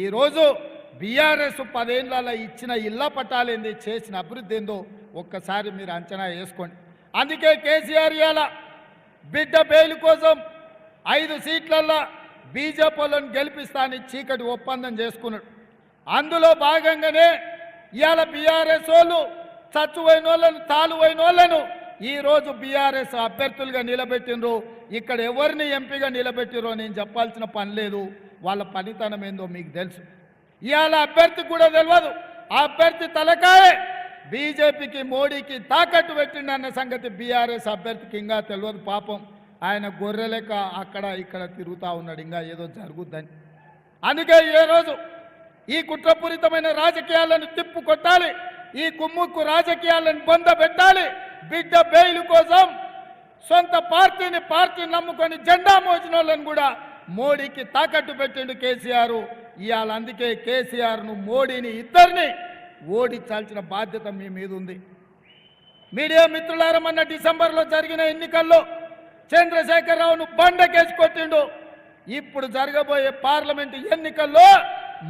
ఈరోజు బీఆర్ఎస్ పదేళ్ళలో ఇచ్చిన ఇళ్ళ పట్టాలేంది చేసిన అభివృద్ధి ఏందో ఒక్కసారి మీరు అంచనా వేసుకోండి. అందుకే కేసీఆర్ ఇవాళ బిడ్డ బెయిల్ కోసం ఐదు సీట్లల్లో బీజేపీలను గెలిపిస్తానని చీకటి ఒప్పందం చేసుకున్నాడు. అందులో భాగంగానే ఇవాళ బీఆర్ఎస్ వాళ్ళు చచ్చువైన వాళ్ళను తాలువైన వాళ్ళను ఈరోజు బీఆర్ఎస్ అభ్యర్థులుగా నిలబెట్టినరు ఇక్కడ ఎవరిని ఎంపీగా నిలబెట్టిరో నేను చెప్పాల్సిన పని లేదు. వాళ్ళ పనితనం ఏందో మీకు తెలుసు. ఇవాళ అభ్యర్థి కూడా తెలియదు ఆ అభ్యర్థి తలకాయే. బీజేపీకి మోడీకి తాకట్టు పెట్టిండన్న సంగతి బీఆర్ఎస్ అభ్యర్థికి ఇంకా తెలియదు పాపం. ఆయన గొర్రెలెక్క అక్కడ ఇక్కడ తిరుగుతూ ఉన్నాడు ఇంకా ఏదో జరుగుద్దని. అందుకే ఏ రోజు ఈ కుట్రపూరితమైన రాజకీయాలను తిప్పు కొట్టాలి. ఈ కుమ్ముక్కు రాజకీయాలను బొంద పెట్టాలి. బిడ్డ బెయిల్ కోసం సొంత పార్టీని పార్టీ నమ్ముకొని జెండా మోసిన వాళ్ళని కూడా మోడీకి తాకట్టు పెట్టిండు కేసీఆర్. ఇవాళ అందుకే కేసీఆర్ను మోడీని ఇద్దరిని ఓడించాల్సిన బాధ్యత మీ మీద ఉంది మీడియా మిత్రులారా మొన్న డిసెంబర్లో జరిగిన ఎన్నికల్లో చంద్రశేఖరరావును బండకేసి కొట్టిండు. ఇప్పుడు జరగబోయే పార్లమెంటు ఎన్నికల్లో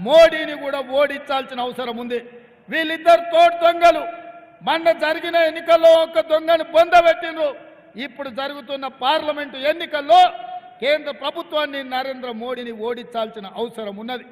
మోడీని కూడా ఓడించాల్సిన అవసరం ఉంది. వీళ్ళిద్దరు తోడు దొంగలు. మొన్న జరిగిన ఎన్నికల్లో ఒక దొంగను పొందబెట్టిండ్రు ఇప్పుడు జరుగుతున్న పార్లమెంటు ఎన్నికల్లో కేంద్ర ప్రభుత్వాన్ని నరేంద్ర మోడీని ఓడించాల్సిన అవసరం ఉన్నది.